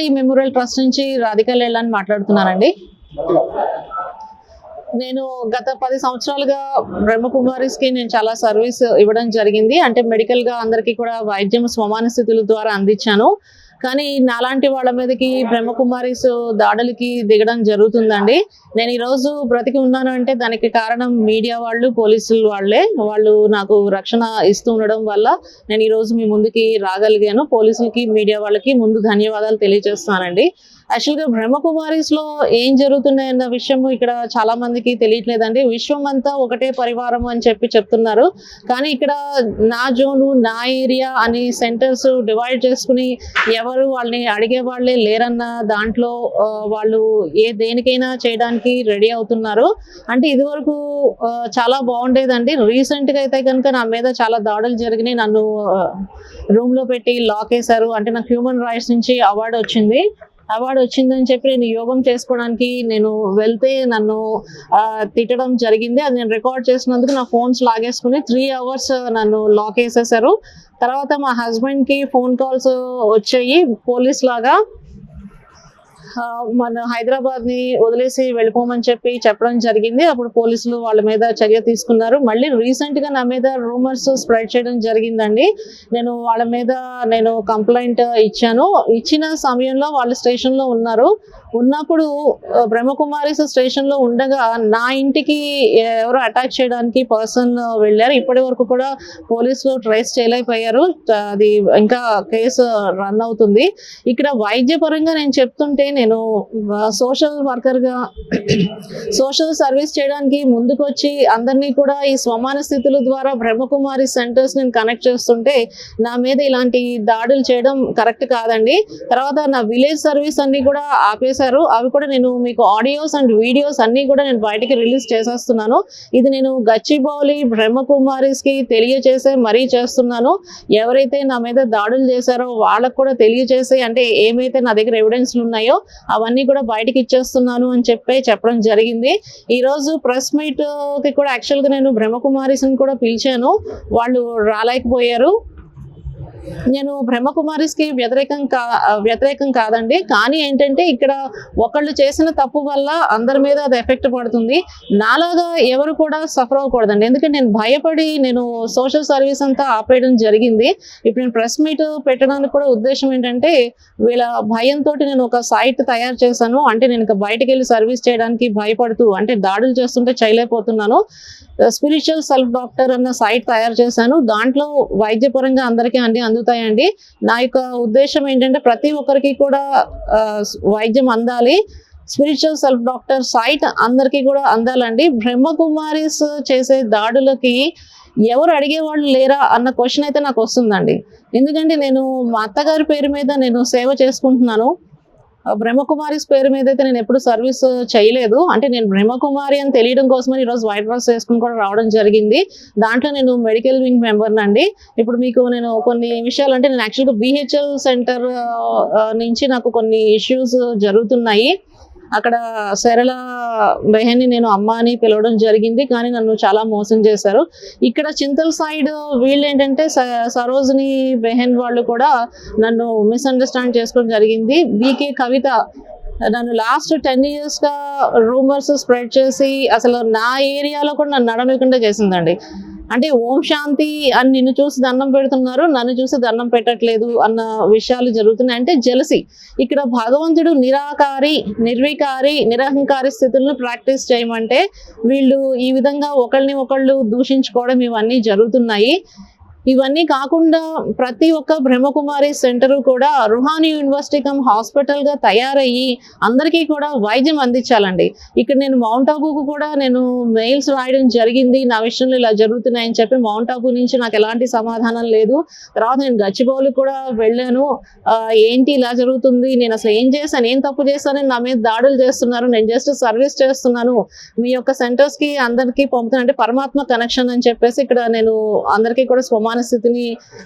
Ruhani memorial trust నుంచి రాధిక లేళ్ళని మాట్లాడుతున్నానండి. నేను గత పది సంవత్సరాలుగా బ్రహ్మకుమారిస్కి నేను చాలా సర్వీస్ ఇవ్వడం జరిగింది. అంటే మెడికల్గా అందరికీ కూడా వైద్యం స్వమాన స్థితుల ద్వారా అందించాను. కానీ నాలాంటి వాళ్ళ మీదకి బ్రహ్మకుమారిస్ దాడులకి దిగడం జరుగుతుందండి. నేను ఈరోజు బ్రతికి ఉన్నాను అంటే దానికి కారణం మీడియా వాళ్ళు పోలీసులు వాళ్ళే. వాళ్ళు నాకు రక్షణ ఇస్తూ ఉండడం వల్ల నేను ఈరోజు మీ ముందుకి రాగలిగాను. పోలీసులకి మీడియా వాళ్ళకి ముందు ధన్యవాదాలు తెలియజేస్తానండి. యాక్చువల్గా బ్రహ్మకుమారిస్లో ఏం జరుగుతున్నాయన్న విషయం ఇక్కడ చాలా మందికి తెలియట్లేదండి. విశ్వం అంతా ఒకటే పరివారం అని చెప్పి చెప్తున్నారు. కానీ ఇక్కడ నా జోను నా ఏరియా అని సెంటర్స్ డివైడ్ చేసుకుని ఎవరు వాళ్ళని అడిగే వాళ్ళే లేరన్న దాంట్లో వాళ్ళు ఏ దేనికైనా చేయడానికి రెడీ అవుతున్నారు. అంటే ఇదివరకు చాలా బాగుండేదండి. రీసెంట్గా అయితే కనుక నా మీద చాలా దాడులు జరిగినాయి. నన్ను రూమ్లో పెట్టి లాక్ వేశారు అంటే నాకు హ్యూమన్ రైట్స్ నుంచి అవార్డు వచ్చింది. అవార్డు వచ్చిందని చెప్పి నేను యోగం చేసుకోవడానికి నేను వెళ్తే నన్ను తిట్టడం జరిగింది. అది నేను రికార్డ్ చేసినందుకు నా ఫోన్స్ లాగేసుకుని త్రీ అవర్స్ నన్ను లాక్ వేసేసారు తర్వాత మా హస్బెండ్కి ఫోన్ కాల్స్ వచ్చాయి. పోలీస్ లాగా మన హైదరాబాద్ని వదిలేసి వెళ్ళిపోమని చెప్పి చెప్పడం జరిగింది. అప్పుడు పోలీసులు వాళ్ళ మీద చర్య తీసుకున్నారు. మళ్ళీ రీసెంట్గా నా మీద రూమర్స్ స్ప్రెడ్ చేయడం జరిగిందండి. నేను వాళ్ళ మీద నేను కంప్లైంట్ ఇచ్చాను. ఇచ్చిన సమయంలో వాళ్ళు స్టేషన్లో ఉన్నారు. ఉన్నప్పుడు బ్రహ్మకుమారి బ్రహ్మకుమారిస్ స్టేషన్లో ఉండగా నా ఇంటికి ఎవరో అటాక్ చేయడానికి పర్సన్ వెళ్ళారు. ఇప్పటి వరకు కూడా పోలీసులు ట్రేస్ చేయలేకపోయారు. అది ఇంకా కేసు రన్ అవుతుంది. ఇక్కడ వైద్యపరంగా నేను చెప్తుంటే నేను సోషల్ వర్కర్గా సోషల్ సర్వీస్ చేయడానికి ముందుకొచ్చి అందరినీ కూడా ఈ స్వమాన స్థితుల ద్వారా బ్రహ్మకుమారి సెంటర్స్ నేను కనెక్ట్ చేస్తుంటే నా మీద ఇలాంటి దాడులు చేయడం కరెక్ట్ కాదండి. తర్వాత నా విలేజ్ సర్వీస్ అన్నీ కూడా ఆపేశారు. అవి కూడా నేను మీకు ఆడియోస్ అండ్ వీడియోస్ అన్నీ కూడా నేను బయటికి రిలీజ్ చేసేస్తున్నాను. ఇది నేను గచ్చిబౌలి బ్రహ్మకుమారిస్కి తెలియజేసే తెలియచేసే మరీ చేస్తున్నాను. ఎవరైతే నా మీద దాడులు చేశారో వాళ్ళకు కూడా తెలియజేసే అంటే ఏమైతే నా దగ్గర ఎవిడెన్స్లు ఉన్నాయో అవన్నీ కూడా బయటికి ఇచ్చేస్తున్నాను అని చెప్పి చెప్పడం జరిగింది. ఈ రోజు ప్రెస్ మీట్కి కూడా యాక్చువల్గా నేను బ్రహ్మకుమారిస్ని కూడా పిలిచాను. వాళ్ళు రాలేకపోయారు. నేను బ్రహ్మకుమారిస్కి వ్యతిరేకం కా వ్యతిరేకం కాదండి. కానీ ఏంటంటే ఇక్కడ ఒకళ్ళు చేసిన తప్పు వల్ల అందరి మీద అది ఎఫెక్ట్ పడుతుంది. నాలాగా ఎవరు కూడా సఫర్ అవ్వకూడదండి. ఎందుకంటే నేను భయపడి నేను సోషల్ సర్వీస్ అంతా ఆపేయడం జరిగింది. ఇప్పుడు నేను ప్రెస్ మీట్ పెట్టడానికి కూడా ఉద్దేశం ఏంటంటే వీళ్ళ భయంతో నేను ఒక సైట్ తయారు చేశాను. అంటే నేను ఇంకా బయటకు వెళ్ళి సర్వీస్ చేయడానికి భయపడుతూ అంటే దాడులు చేస్తుంటే చేయలేకపోతున్నాను. స్పిరిచువల్ సెల్ఫ్ డాక్టర్ అన్న సైట్ తయారు చేశాను. దాంట్లో వైద్యపరంగా అందరికీ అన్ని అందుతాయండి. నా యొక్క ఉద్దేశం ఏంటంటే ప్రతి ఒక్కరికి కూడా వైద్యం అందాలి. స్పిరిచువల్ సెల్ఫ్ డాక్టర్ సైట్ అందరికీ కూడా అందాలండి. బ్రహ్మకుమారిస్ చేసే దాడులకి ఎవరు అడిగేవాళ్ళు లేరా అన్న క్వశ్చన్ అయితే నాకు వస్తుందండి. ఎందుకంటే నేను మా అత్తగారి పేరు మీద నేను సేవ చేసుకుంటున్నాను. బ్రహ్మకుమారిస్ పేరు మీద అయితే నేను ఎప్పుడు సర్వీస్ చేయలేదు. అంటే నేను బ్రహ్మకుమారి అని తెలియడం కోసమని ఈరోజు వైట్ డ్రెస్ వేసుకుని కూడా రావడం జరిగింది. దాంట్లో నేను మెడికల్ వింగ్ మెంబర్ అండి. ఇప్పుడు మీకు నేను కొన్ని విషయాలు అంటే నేను యాక్చువల్గా బిహెచ్ఎల్ సెంటర్ నుంచి నాకు కొన్ని ఇష్యూస్ జరుగుతున్నాయి. అక్కడ సరళ బెహన్ని నేను అమ్మ అని పిలవడం జరిగింది కానీ నన్ను చాలా మోసం చేశారు. ఇక్కడ చింతల్ సైడ్ వీళ్ళు ఏంటంటే స- సరోజిని బెహన్ వాళ్ళు కూడా నన్ను మిస్అండర్స్టాండ్ చేసుకోవడం జరిగింది. బీకే కవిత నన్ను లాస్ట్ టెన్ ఇయర్స్గా రూమర్స్ స్ప్రెడ్ చేసి అసలు నా ఏరియాలో కూడా నన్ను నడవకుండా చేసిందండి. అంటే ఓం శాంతి అని నిన్ను చూసి దండం పెడుతున్నారు నన్ను చూసి దండం పెట్టట్లేదు అన్న విషయాలు జరుగుతున్నాయి. అంటే జలసి ఇక్కడ భగవంతుడు నిరాకారి నిర్వికారి నిరహంకారి స్థితులను ప్రాక్టీస్ చేయమంటే వీళ్ళు ఈ విధంగా ఒకళ్ళని ఒకళ్ళు దూషించుకోవడం ఇవన్నీ జరుగుతున్నాయి. ఇవన్నీ కాకుండా ప్రతి ఒక్క బ్రహ్మకుమారి సెంటర్ కూడా రుహానీ యూనివర్సిటీ కమ్ హాస్పిటల్గా తయారయ్యి అందరికీ కూడా వైద్యం అందించాలండి. ఇక్కడ నేను మౌంట్ ఆబూకు కూడా నేను మెయిల్స్ రాయడం జరిగింది. నా విషయంలో ఇలా జరుగుతున్నాయని చెప్పి మౌంట్ ఆబూ నుంచి నాకు ఎలాంటి సమాధానం లేదు. తర్వాత నేను గచ్చిబౌలి కూడా వెళ్ళాను. ఏంటి ఇలా జరుగుతుంది? నేను అసలు ఏం చేశాను? ఏం తప్పు చేశాను నా మీద దాడులు చేస్తున్నారు. నేను జస్ట్ సర్వీస్ చేస్తున్నాను. మీ యొక్క సెంటర్స్కి అందరికీ పంపుతాను. అంటే పరమాత్మ కనెక్షన్ అని చెప్పేసి ఇక్కడ నేను అందరికీ కూడా స్వమాన సమాన స్థితిని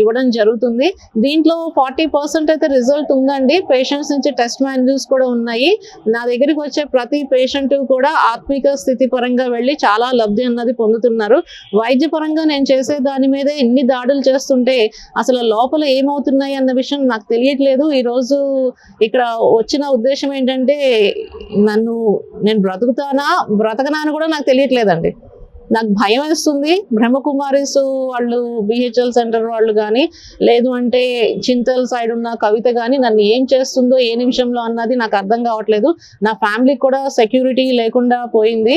ఇవ్వడం జరుగుతుంది. దీంట్లో ఫార్టీ పర్సెంట్ అయితే రిజల్ట్ ఉందండి. పేషెంట్స్ నుంచి టెస్ట్ మాన్యూల్స్ కూడా ఉన్నాయి. నా దగ్గరికి వచ్చే ప్రతి పేషెంట్ కూడా ఆత్మిక స్థితి పరంగా వెళ్ళి చాలా లబ్ధి అన్నది పొందుతున్నారు. వైద్య పరంగా నేను చేసే దాని మీద ఎన్ని దాడులు చేస్తుంటే అసలు లోపల ఏమవుతున్నాయి అన్న విషయం నాకు తెలియట్లేదు. ఈరోజు ఇక్కడ వచ్చిన ఉద్దేశం ఏంటంటే నన్ను నేను బ్రతుకుతానా బ్రతకనా అని కూడా నాకు తెలియట్లేదండి. నాకు భయం వేస్తుంది. బ్రహ్మకుమారిస్ వాళ్ళు బిహెచ్ఎల్ సెంటర్ వాళ్ళు కానీ లేదు అంటే చింతల్ సైడ్ ఉన్న కవిత కానీ నన్ను ఏం చేస్తుందో ఏ నిమిషంలో అన్నది నాకు అర్థం కావట్లేదు. నా ఫ్యామిలీకి కూడా సెక్యూరిటీ లేకుండా పోయింది.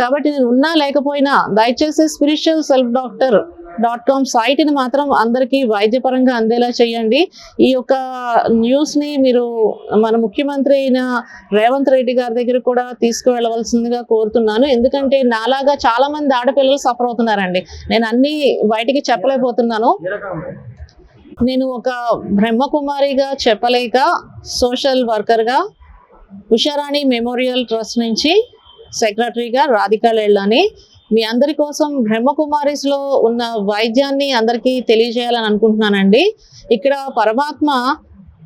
కాబట్టి నేను ఉన్నా లేకపోయినా దయచేసి spiritual self doctor dot com సైట్ని మాత్రం అందరికీ వైద్యపరంగా అందేలా చేయండి. ఈ యొక్క న్యూస్ని మీరు మన ముఖ్యమంత్రి అయిన రేవంత్ రెడ్డి గారి దగ్గర కూడా తీసుకువెళ్ళవలసిందిగా కోరుతున్నాను. ఎందుకంటే నాలాగా చాలా మంది ఆడపిల్లలు సఫర్ అవుతున్నారండి. నేను అన్ని బయటికి చెప్పలేకపోతున్నాను. నేను ఒక బ్రహ్మకుమారిగా చెప్పలేక సోషల్ వర్కర్గా ఉషారాణి మెమోరియల్ ట్రస్ట్ నుంచి సెక్రటరీగా రాధికా లేళ్ళని మీ అందరి కోసం బ్రహ్మకుమారిస్లో ఉన్న వైద్యాన్ని అందరికీ తెలియజేయాలని అనుకుంటున్నానండి. ఇక్కడ పరమాత్మ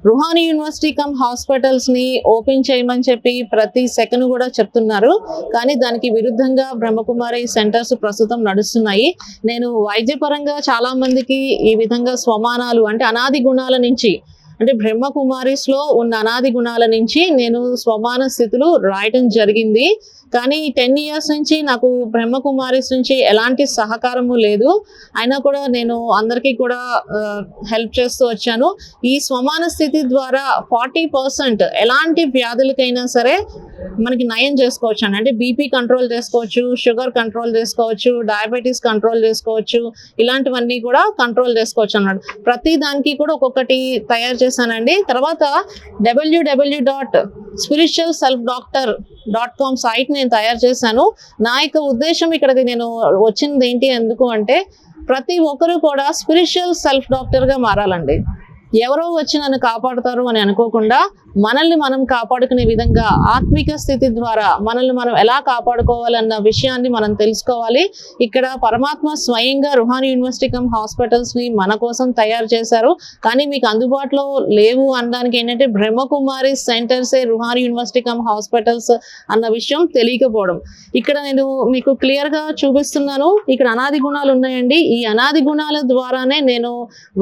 రుహానీ యూనివర్సిటీ కమ్ హాస్పిటల్స్ని ఓపెన్ చేయమని చెప్పి ప్రతి సెకండ్ కూడా చెప్తున్నారు. కానీ దానికి విరుద్ధంగా బ్రహ్మకుమారి సెంటర్స్ ప్రస్తుతం నడుస్తున్నాయి. నేను వైద్యపరంగా చాలా మందికి ఈ విధంగా స్వమానాలు అంటే అనాది గుణాల నుంచి అంటే బ్రహ్మకుమారిస్లో ఉన్న అనాది గుణాల నుంచి నేను స్వమాన స్థితులు రాయటం జరిగింది. కానీ టెన్ ఇయర్స్ నుంచి నాకు బ్రహ్మకుమారిస్ నుంచి ఎలాంటి సహకారము లేదు. అయినా కూడా నేను అందరికీ కూడా హెల్ప్ చేస్తూ వచ్చాను. ఈ స్వమాన స్థితి ద్వారా ఫార్టీ పర్సెంట్ ఎలాంటి వ్యాధులకైనా సరే మనకి నయం చేసుకోవచ్చు అంటే బీపీ కంట్రోల్ చేసుకోవచ్చు షుగర్ కంట్రోల్ చేసుకోవచ్చు డయాబెటీస్ కంట్రోల్ చేసుకోవచ్చు ఇలాంటివన్నీ కూడా కంట్రోల్ చేసుకోవచ్చు అన్నాడు ప్రతి దానికి కూడా ఒక్కొక్కటి తయారు చేశానండి. తర్వాత W W dot spiritual self doctor dot com site నేను తయారు చేశాను. నా యొక్క ఉద్దేశం ఇక్కడికి నేను వచ్చింది ఏంటి ఎందుకు అంటే ప్రతి ఒక్కరు కూడా స్పిరిచువల్ సెల్ఫ్ డాక్టర్గా మారాలండి. ఎవరో వచ్చి నన్ను కాపాడుతారు అని అనుకోకుండా మనల్ని మనం కాపాడుకునే విధంగా ఆత్మిక స్థితి ద్వారా మనల్ని మనం ఎలా కాపాడుకోవాలన్న విషయాన్ని మనం తెలుసుకోవాలి. ఇక్కడ పరమాత్మ స్వయంగా రుహాని యూనివర్సిటీ కమ్ హాస్పిటల్స్ని మన కోసం తయారు చేశారు. కానీ మీకు అందుబాటులో లేవు అనడానికి ఏంటంటే బ్రహ్మకుమారి సెంటర్సే రుహాని యూనివర్సిటీ కమ్ హాస్పిటల్స్ అన్న విషయం తెలియకపోవడం. ఇక్కడ నేను మీకు క్లియర్గా చూపిస్తున్నాను. ఇక్కడ అనాది గుణాలు ఉన్నాయండి. ఈ అనాది గుణాల ద్వారానే నేను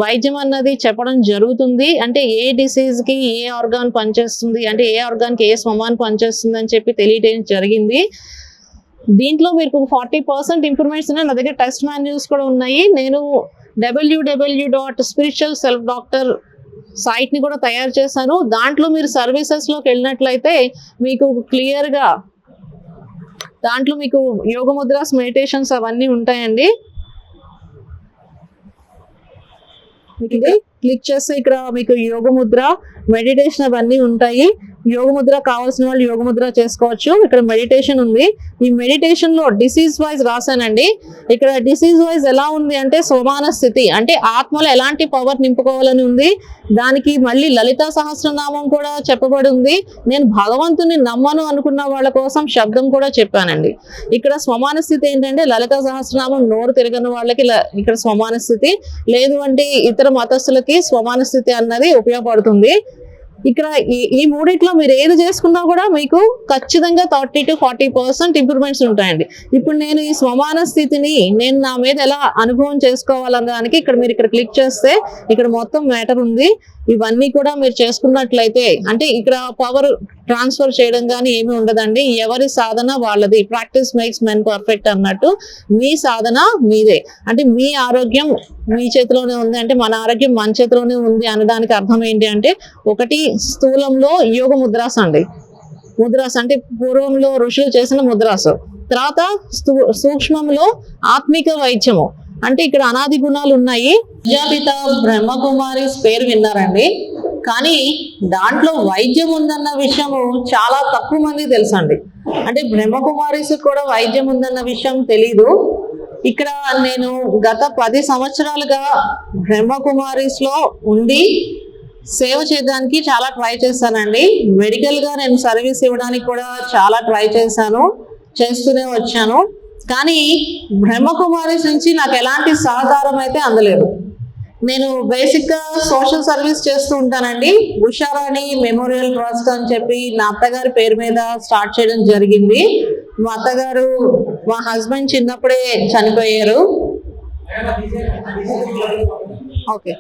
వైద్యం అన్నది చెప్పడం జరుగుతుంది. అంటే ఏ డిసీజ్కి ఏ ఆర్గాన్ పనిచేస్తుంది అంటే ఏ ఆర్గాన్కి ఏ స్వమానికి పనిచేస్తుంది అని చెప్పి తెలియటం జరిగింది. దీంట్లో మీకు ఫార్టీ పర్సెంట్ ఇంప్రూవ్మెంట్స్ ఉన్నాయి నా దగ్గర టెస్ట్ మాన్యూల్స్ కూడా ఉన్నాయి. నేను W W dot spiritual self doctor సైట్ని కూడా తయారు చేశాను. దాంట్లో మీరు సర్వీసెస్లోకి వెళ్ళినట్లయితే మీకు క్లియర్గా దాంట్లో మీకు యోగ ముద్రాస్ మెడిటేషన్స్ అవన్నీ ఉంటాయండి. మీకు క్లిక్ చేస్తే ఇక్కడ మీకు యోగ ముద్ర మెడిటేషన్ అవన్నీ ఉంటాయి. యోగముద్ర కావాల్సిన వాళ్ళు యోగముద్ర చేసుకోవచ్చు. ఇక్కడ మెడిటేషన్ ఉంది. ఈ మెడిటేషన్లో డిసీజ్ వైజ్ రాశానండి. ఇక్కడ డిసీజ్ వైజ్ ఎలా ఉంది అంటే సోమాన స్థితి అంటే ఆత్మలో ఎలాంటి పవర్ నింపుకోవాలని ఉంది. దానికి మళ్ళీ లలిత సహస్రనామం కూడా చెప్పబడి ఉంది నేను భగవంతుని నమ్మను అనుకున్న వాళ్ళ కోసం శబ్దం కూడా చెప్పానండి. ఇక్కడ స్వమాన స్థితి ఏంటంటే లలిత సహస్రనామం నోరు తిరగని వాళ్ళకి ఇక్కడ స్వమాన స్థితి. లేదు అంటే ఇతర మతస్థులకి స్వమాన స్థితి అన్నది ఉపయోగపడుతుంది. ఇక్కడ ఈ ఈ మూడిట్లో మీరు ఏది చేసుకున్నా కూడా మీకు ఖచ్చితంగా thirty to forty percent improvements ఉంటాయండి. ఇప్పుడు నేను ఈ స్వమాన స్థితిని నేను నా మీద ఎలా అనుభవం చేసుకోవాలనేదానికి ఇక్కడ మీరు ఇక్కడ క్లిక్ చేస్తే ఇక్కడ మొత్తం మ్యాటర్ ఉంది. ఇవన్నీ కూడా మీరు చేసుకున్నట్లయితే అంటే ఇక్కడ పవర్ ట్రాన్స్ఫర్ చేయడం కానీ ఏమీ ఉండదండి. ఎవరి సాధన వాళ్ళది. ప్రాక్టీస్ మేక్స్ మెన్ పర్ఫెక్ట్ అన్నట్టు మీ సాధన మీదే. అంటే మీ ఆరోగ్యం మీ చేతిలోనే ఉంది. అంటే మన ఆరోగ్యం మన చేతిలోనే ఉంది అనడానికి అర్థం ఏంటి అంటే ఒకటి స్థూలంలో యోగ ముద్రాస అండి. ముద్రాస అంటే పూర్వంలో ఋషులు చేసిన ముద్రాసు. తర్వాత స్థూ- సూక్ష్మంలో ఆత్మిక వైద్యము. అంటే ఇక్కడ అనాది గుణాలు ఉన్నాయి. ప్రజాపిత బ్రహ్మకుమారి పేరు విన్నారండి. కానీ దాంట్లో వైద్యం ఉందన్న విషయము చాలా తక్కువ మంది తెలుసండి. అంటే బ్రహ్మకుమారిస్ కూడా వైద్యం ఉందన్న విషయం తెలీదు. ఇక్కడ నేను గత పది సంవత్సరాలుగా బ్రహ్మకుమారిస్లో ఉండి సేవ చేయడానికి చాలా ట్రై చేశానండి. మెడికల్గా నేను సర్వీస్ ఇవ్వడానికి కూడా చాలా ట్రై చేశాను చేస్తూనే వచ్చాను. కానీ బ్రహ్మకుమారిస్ నుంచి నాకు ఎలాంటి సహకారం అయితే అందలేదు. నేను బేసిక్గా సోషల్ సర్వీస్ చేస్తూ ఉంటానండి. ఉషారాణి మెమోరియల్ ట్రస్ట్ అని చెప్పి నా అత్తగారి పేరు మీద స్టార్ట్ చేయడం జరిగింది. మా అత్తగారు మా హస్బెండ్ చిన్నప్పుడే చనిపోయారు. ఓకే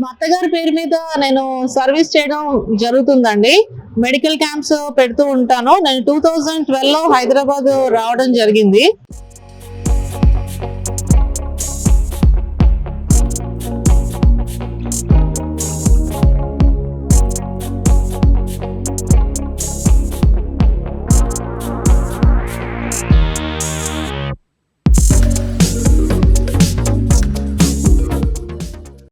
మా అత్తగారి పేరు మీద నేను సర్వీస్ చేయడం జరుగుతుందండి. మెడికల్ క్యాంప్స్ పెడుతూ ఉంటాను. నేను టూ థౌజండ్ ట్వెల్వ్లో హైదరాబాద్ రావడం జరిగింది.